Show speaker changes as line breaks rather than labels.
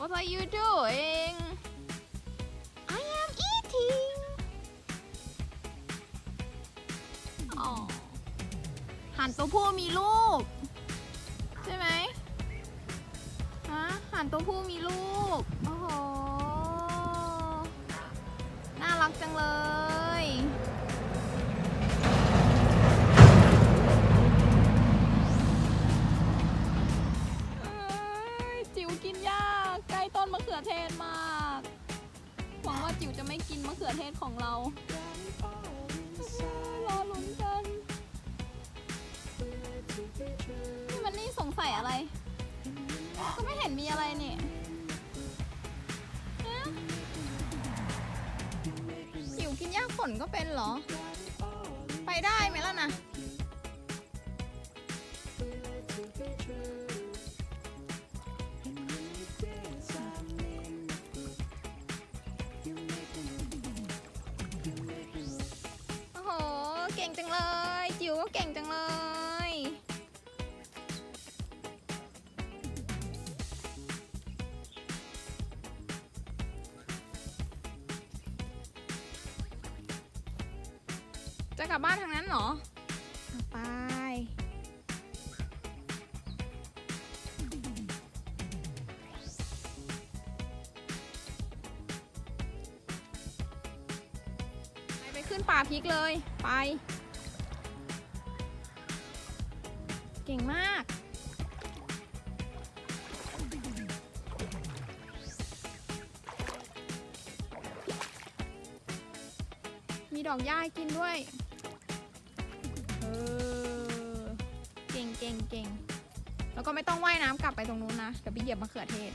What are you doing
I am eating
อหันตัวผู้มีลูก ใช่ไหมฮะหันตัวผู้มีลูก โอ้โห เขือเทศมาก หวังว่าจิ๋วจะไม่กินมะเขือเทศของเรารอลุ้นกันนี่มันนี่สงสัยอะไร ก็ไม่เห็นมีอะไรนี่จิ๋วกินหญ้าฝนก็เป็นเหรอ จะกลับบ้านทางนั้นเหรอเอาไป ไปไปขึ้นป่าพริกเลย ไป เก่งมาก มีดอกหญ้าให้กินด้วย เออ เก่งเก่งเก่งแล้วก็ไม่ต้องว่ายน้ำกลับไปตรงนู้นนะ เดี๋ยวไปเหยียบมะเขือเทศ